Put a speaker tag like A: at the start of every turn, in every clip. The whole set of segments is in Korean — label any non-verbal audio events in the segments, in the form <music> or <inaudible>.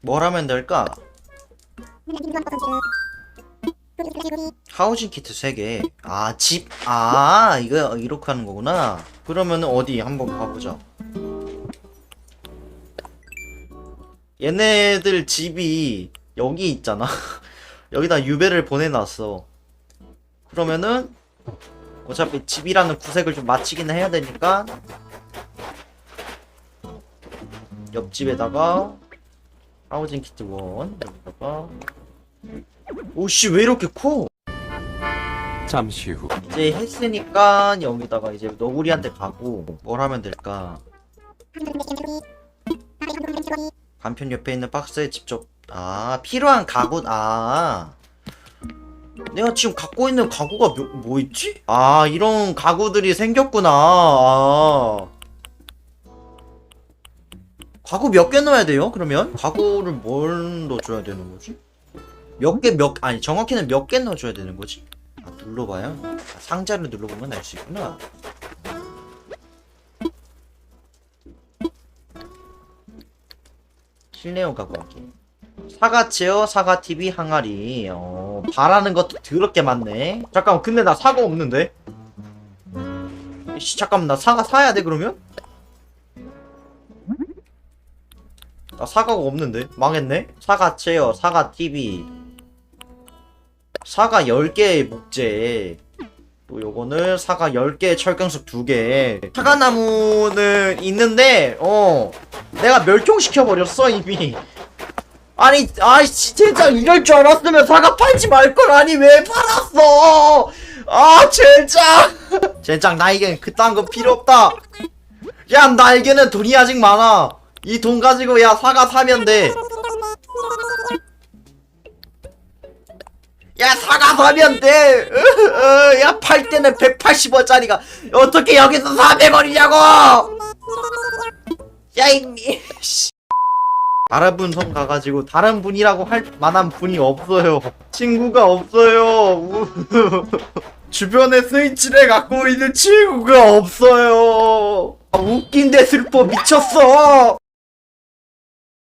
A: 뭘 하면 될까? 하우징 키트 3개. 아, 집. 아, 이거 이렇게 하는 거구나. 그러면 어디 한번 가보자. 얘네들 집이 여기 있잖아. <laughs> 여기다 유배를 보내놨어. 그러면은 어차피 집이라는 구색을 좀 맞추긴 해야 되니까 옆집에다가 하우징 키트 원 여기다가 오씨 왜 이렇게 커?
B: 잠시 후
A: 이제 했으니까 여기다가 이제 너구리한테 가고 뭘 하면 될까? 간편 옆에 있는 박스에 직접 아 필요한 가구 아 내가 지금 갖고 있는 가구가 뭐, 뭐 있지? 아 이런 가구들이 생겼구나 아 가구 몇 개 넣어야 돼요 그러면? 가구를 뭘 넣어줘야 되는 거지? 몇 개 몇 아니 정확히는 몇 개 넣어줘야 되는 거지? 아, 눌러봐요. 아, 상자를 눌러보면 알 수 있구나. 실내용 가구하기. 사과 체어, 사과TV, 항아리. 어, 바라는 것도 더럽게 많네. 잠깐만, 근데 나 사과 없는데? 씨, 잠깐만, 나 사과 사야 돼, 그러면? 나 사과가 없는데? 망했네? 사과 체어, 사과TV. 사과 10개의 목재. 또 요거는 사과 10개 철경석 2개. 사과나무는 있는데 어 내가 멸종시켜 버렸어 이미. 아니 아이씨 진짜 이럴 줄 알았으면 사과 팔지 말걸 아니 왜 팔았어? 아 젠장. <laughs> 젠장 나에겐 그딴 거 필요 없다. 야 나에게는 돈이 아직 많아 이 돈 가지고 야 사과 사면 돼 야 사과 사면 돼. 야 팔 때는 180원짜리가 어떻게 여기서 400원이냐고. 야 이미. 다른 섬 가가지고 다른 분이라고 할 만한 분이 없어요. 친구가 없어요. 우. 주변에 스위치를 갖고 있는 친구가 없어요. 아, 웃긴데 슬퍼 미쳤어.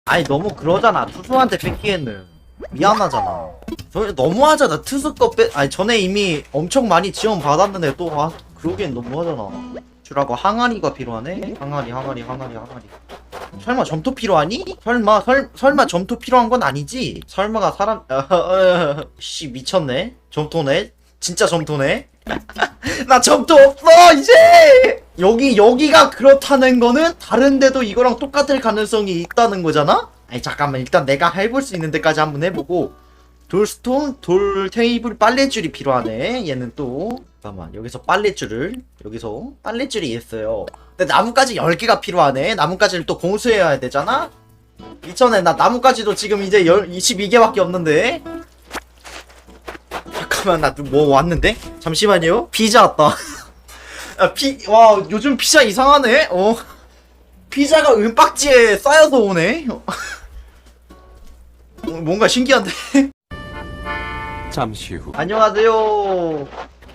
A: 아니 너무 그러잖아. 투수한테 뺏기에는 미안하잖아. 저 너무하잖아. 투수 거 빼. 아니 전에 이미 엄청 많이 지원 받았는데 또 아, 그러기엔 너무하잖아. 주라고 항아리가 필요하네. 항아리, 항아리, 항아리, 항아리. 설마 점토 필요하니? 설마 설 설마 점토 필요한 건 아니지? 설마가 사람 <laughs> 씨 미쳤네. 점토네. 진짜 점토네. <laughs> 나 점토 없어 이제. 여기 여기가 그렇다는 거는 다른 데도 이거랑 똑같을 가능성이 있다는 거잖아? 아니 잠깐만 일단 내가 해볼 수 있는 데까지 한번 해보고. 돌스톤, 돌 테이블 빨래줄이 필요하네 얘는 또. 잠깐만 여기서 빨래줄을 여기서 빨래줄이 있어요. 근데 나뭇가지 10개가 필요하네. 나뭇가지를 또 공수해야 되잖아? 이전에 나 나뭇가지도 지금 이제 22개밖에 없는데 잠깐만 나 뭐 왔는데? 잠시만요 피자 왔다 야, <laughs> 피, 와 요즘 피자 이상하네 어 피자가 은박지에 쌓여서 오네 어, <laughs> 뭔가 신기한데 <laughs>
B: 잠시 후
A: 안녕하세요.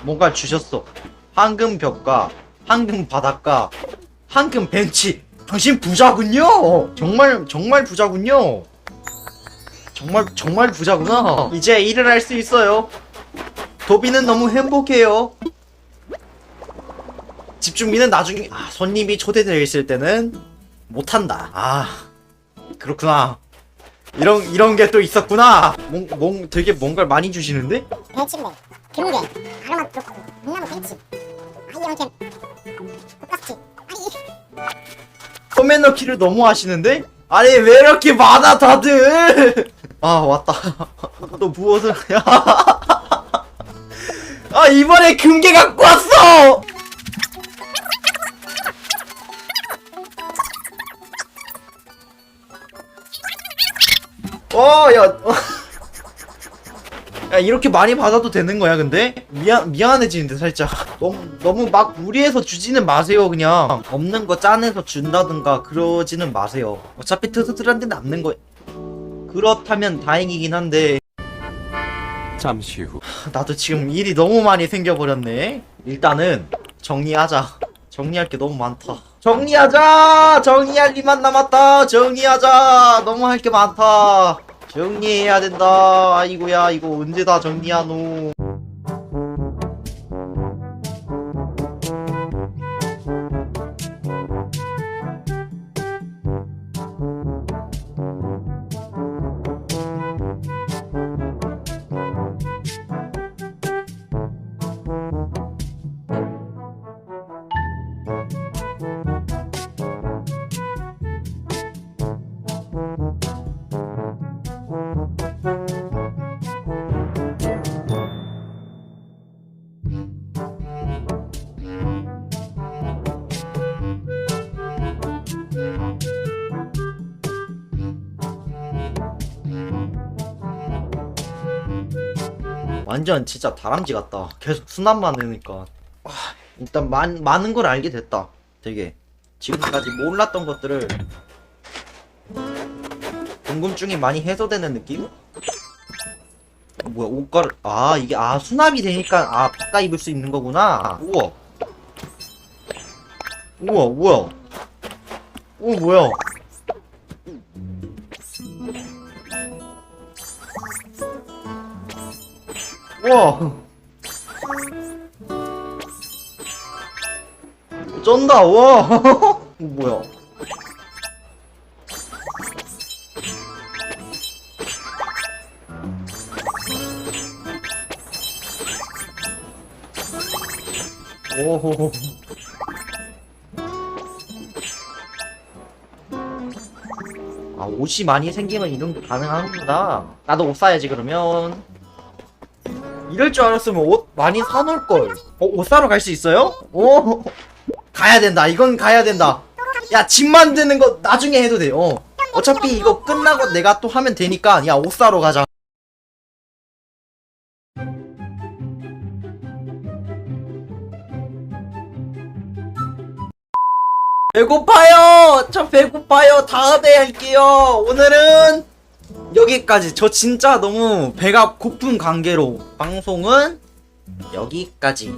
A: 뭔가 주셨어. 황금 벽과 황금 바닷가, 황금 벤치. 당신 부자군요. 정말 정말 부자군요. 정말 정말 부자구나. 이제 일을 할 수 있어요. 도비는 너무 행복해요. 집중비는 나중에 아, 손님이 초대되어 있을 때는 못 한다. 아 그렇구나. 이런 이런 게 또 있었구나. 뭔, 뭔 되게 뭔가를 많이 주시는데?
C: 배침대, 금괴, 아로마 브로콜리, 물나무 벤치, 아이언캠, 꽃박지,
A: 커맨 넣기를 너무 하시는데? 아니 왜 이렇게 많아 다들? 아 왔다. <laughs> 또 무엇을? 야. 아 이번에 금괴 갖고 왔어. 와, 야. 야, 이렇게 많이 받아도 되는 거야, 근데? 미안, 미안해지는데, 살짝. 너무, 너무 막 무리해서 주지는 마세요, 그냥. 없는 거 짜내서 준다든가, 그러지는 마세요. 어차피 트스들한테 남는 거. 그렇다면 다행이긴 한데,
B: 잠시 후.
A: 나도 지금 일이 너무 많이 생겨버렸네. 일단은, 정리하자. 정리할 게 너무 많다. 정리하자! 정리할 일만 남았다! 정리하자! 너무 할 게 많다! 정리해야 된다. 아이고야 이거 언제 다 정리하노 완전 진짜 다람쥐 같다. 계속 순환만 되니까. 아, 일단 많, 많은 걸 알게 됐다. 되게. 지금까지 몰랐던 것들을 궁금증이 많이 해소되는 느낌? 어, 뭐야 옷가를 아 이게 아 수납이 되니까 아 바꿔 입을 수 있는 거구나. 우와. 우와 뭐야 오 뭐야. 우와. 쩐다 와. <laughs> 뭐야 오호호 아 옷이 많이 생기면 이런 게 가능하구나 나도 옷 사야지 그러면 이럴 줄 알았으면 옷 많이 사놓을 걸. 어, 옷 사러 갈 수 있어요? 오, 가야 된다. 이건 가야 된다. 야, 집 만드는 거 나중에 해도 돼. 어. 어차피 이거 끝나고 내가 또 하면 되니까, 야, 옷 사러 가자. 배고파요! 저 배고파요. 다음에 할게요. 오늘은 여기까지 저 진짜 너무 배가 고픈 관계로 방송은 여기까지